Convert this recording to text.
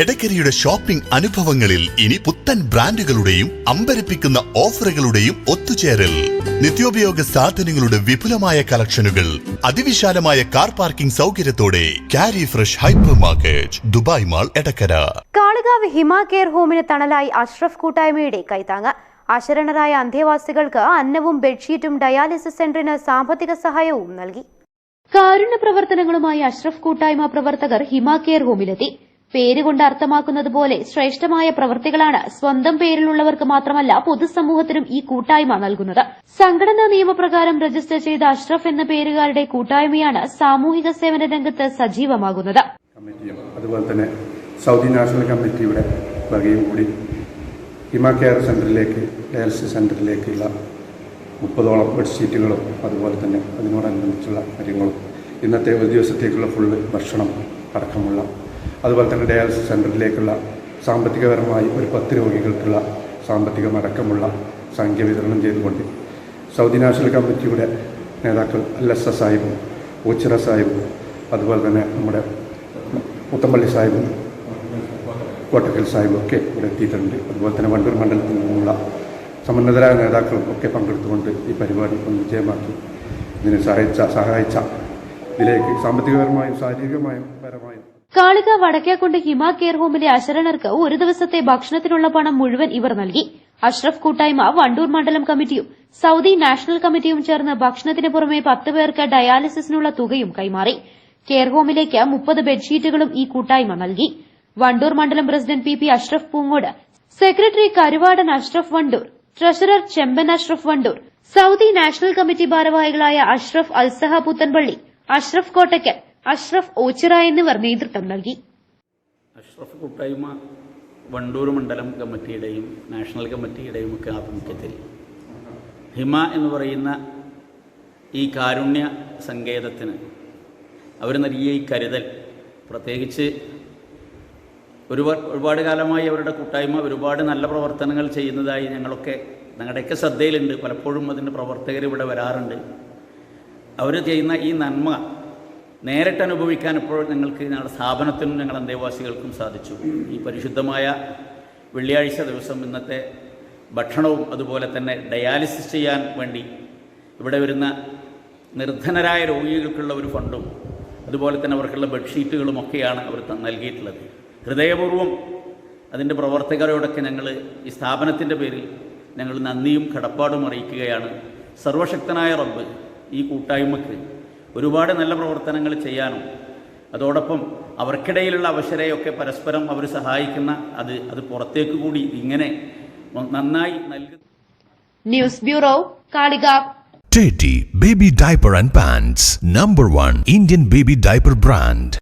എടക്കരയുടെ shopping അനുഭവങ്ങളിൽ ഇനി പുത്തൻ ബ്രാൻഡുകളുടെയും അമ്പരപ്പിക്കുന്ന ഓഫറുകളുടെയും ഒത്തുചേരൽ. നിത്യോപയോഗ സാധനങ്ങളുടെ വിപുലമായ കളക്ഷനുകൾ അതിവിശാലമായ കാർ പാർക്കിംഗ് സൗകര്യത്തോടെ കാരി fresh hypermarket Dubai mall Edakkara. Kalukavu Hima care ഹോമിന് തണലായി അഷ്റഫ് കൂട്ടായ്മയുടെ കൈത്താങ്ങ്. അശരണരായ അന്തേവാസികൾക്ക് അന്നവും ബെഡ്ഷീറ്റും ഡയാലിസിസ് സെന്ററിന് സാമ്പത്തിക സഹായവും നൽകി. കാരുണ്യ പ്രവർത്തനങ്ങളുമായി അഷ്റഫ് കൂട്ടായ്മ പ്രവർത്തകർ ഹിമ കെയർ ഹോമിലെത്തി. പേരുകൊണ്ട് അർത്ഥമാക്കുന്നത് പോലെ ശ്രേഷ്ഠമായ പ്രവൃത്തികളാണ് സ്വന്തം പേരിലുള്ളവർക്ക് മാത്രമല്ല പൊതുസമൂഹത്തിനും ഈ കൂട്ടായ്മ നൽകുന്നത്. സംഘടനാ നിയമപ്രകാരം രജിസ്റ്റർ ചെയ്ത അഷ്റഫ് എന്ന പേരുകാരുടെ കൂട്ടായ്മയാണ് സാമൂഹിക സേവന രംഗത്ത് സജീവമാകുന്നത്. അതുപോലെ തന്നെ സൗദി നാഷണൽ കമ്മിറ്റിയുടെ വകയും കൂടി ഹിമ കെയർ സെന്ററിലേക്ക് ഡയാലിസിസ് സെന്ററിലേക്കുള്ള മുപ്പതോളം ബെഡ്ഷീറ്റുകളും അതുപോലെ തന്നെ അതിനോടനുബന്ധിച്ചുള്ള കാര്യങ്ങളും ഇന്നത്തെ ഒരു ദിവസത്തേക്കുള്ള ഫുള്ള് ഭക്ഷണം അടക്കമുള്ള അതുപോലെ തന്നെ ഡയാലിസിസ് സെന്ററിലേക്കുള്ള സാമ്പത്തികപരമായി ഒരു പത്ത് രോഗികൾക്കുള്ള സാമ്പത്തികമടക്കമുള്ള സംഖ്യ വിതരണം ചെയ്തുകൊണ്ട് സൗദി നാഷണൽ കമ്മിറ്റിയുടെ നേതാക്കൾ അല്ലസ സാഹിബും ഓച്ചിറ സാഹിബും അതുപോലെ തന്നെ നമ്മുടെ മുത്തമ്പള്ളി സാഹിബും കോട്ടക്കൽ സാഹിബും ഒക്കെ ഇവിടെ എത്തിയിട്ടുണ്ട്. അതുപോലെ തന്നെ വണ്ടൂർ മണ്ഡലത്തിൽ നിന്നുള്ള സമുന്നതരായ നേതാക്കളും ഒക്കെ പങ്കെടുത്തുകൊണ്ട് ഈ പരിപാടി ഒന്ന് വിജയമാക്കി. ഇതിനെ സഹായിച്ച സഹായിച്ച ഇതിലേക്ക് സാമ്പത്തികപരമായും ശാരീരികമായും പരമായും കാളിക വടക്കേക്കൊണ്ട് ഹിമ കെയർ ഹോമിലെ അശരണർക്ക് ഒരു ദിവസത്തെ ഭക്ഷണത്തിനുള്ള പണം മുഴുവൻ ഇവർ നൽകി. അഷ്റഫ് കൂട്ടായ്മ വണ്ടൂർ മണ്ഡലം കമ്മിറ്റിയും സൌദി നാഷണൽ കമ്മിറ്റിയും ചേർന്ന് ഭക്ഷണത്തിന് പുറമെ പത്ത് പേർക്ക് ഡയാലിസിസിനുള്ള തുകയും കൈമാറി. കെയർ ഹോമിലേക്ക് മുപ്പത് ബെഡ്ഷീറ്റുകളും ഈ കൂട്ടായ്മ നൽകി. വണ്ടൂർ മണ്ഡലം president P P Ashraf Poongode secretary Karuvadan Ashraf Wandoor treasurer Chemban Ashraf Wandoor Saudi national committee ഭാരവാഹികളായ അഷ്റഫ് അൽസഹ പുത്തൻപള്ളി അഷ്റഫ് കോട്ടയ്ക്കൽ അഷ്റഫ് ഓച്ചിറ എന്നിവർ നേതൃത്വം നൽകി. അഷ്റഫ് കൂട്ടായ്മ വണ്ടൂർ മണ്ഡലം കമ്മിറ്റിയുടെയും നാഷണൽ കമ്മിറ്റിയുടെയും ഒക്കെ ആഭിമുഖ്യത്തിൽ. ഹിമ എന്ന് പറയുന്ന ഈ കാരുണ്യ സങ്കേതത്തിന് അവർ നൽകിയ ഈ കരുതൽ പ്രത്യേകിച്ച് ഒരുപാട് ഒരുപാട് കാലമായി അവരുടെ കൂട്ടായ്മ ഒരുപാട് നല്ല പ്രവർത്തനങ്ങൾ ചെയ്യുന്നതായി ഞങ്ങളൊക്കെ ഞങ്ങളുടെയൊക്കെ ശ്രദ്ധയിലുണ്ട്. പലപ്പോഴും അതിന്റെ പ്രവർത്തകർ ഇവിടെ വരാറുണ്ട്. അവർ ചെയ്യുന്ന ഈ നന്മ നേരിട്ട് അനുഭവിക്കാൻ ഇപ്പോൾ ഞങ്ങൾക്ക് ഞങ്ങളുടെ സ്ഥാപനത്തിനും ഞങ്ങളുടെ അന്തേവാസികൾക്കും സാധിച്ചു. ഈ പരിശുദ്ധമായ വെള്ളിയാഴ്ച ദിവസം ഇന്നത്തെ ഭക്ഷണവും അതുപോലെ തന്നെ ഡയാലിസിസ് ചെയ്യാൻ വേണ്ടി ഇവിടെ വരുന്ന നിർധനരായ രോഗികൾക്കുള്ള ഒരു ഫണ്ടും അതുപോലെ തന്നെ അവർക്കുള്ള ബെഡ്ഷീറ്റുകളും ഒക്കെയാണ് അവർ നൽകിയിട്ടുള്ളത്. ഹൃദയപൂർവം അതിന്റെ പ്രവർത്തകരോടൊക്കെ ഞങ്ങൾ ഈ സ്ഥാപനത്തിന്റെ പേരിൽ ഞങ്ങൾ നന്ദിയും കടപ്പാടും അറിയിക്കുകയാണ്. സർവശക്തനായ റബ്ബ് ഈ കൂട്ടായ്മക്ക് ഒരുപാട് നല്ല പ്രവർത്തനങ്ങൾ ചെയ്യാനും അതോടൊപ്പം അവർക്കിടയിലുള്ള അവസരയൊക്കെ പരസ്പരം അവർ സഹായിക്കുന്ന അത് അത് പുറത്തേക്ക് കൂടി ഇങ്ങനെ നന്നായി നൽകുന്ന news bureau Kalikavu Teddy Baby Diaper and Pants, number one Indian baby diaper brand.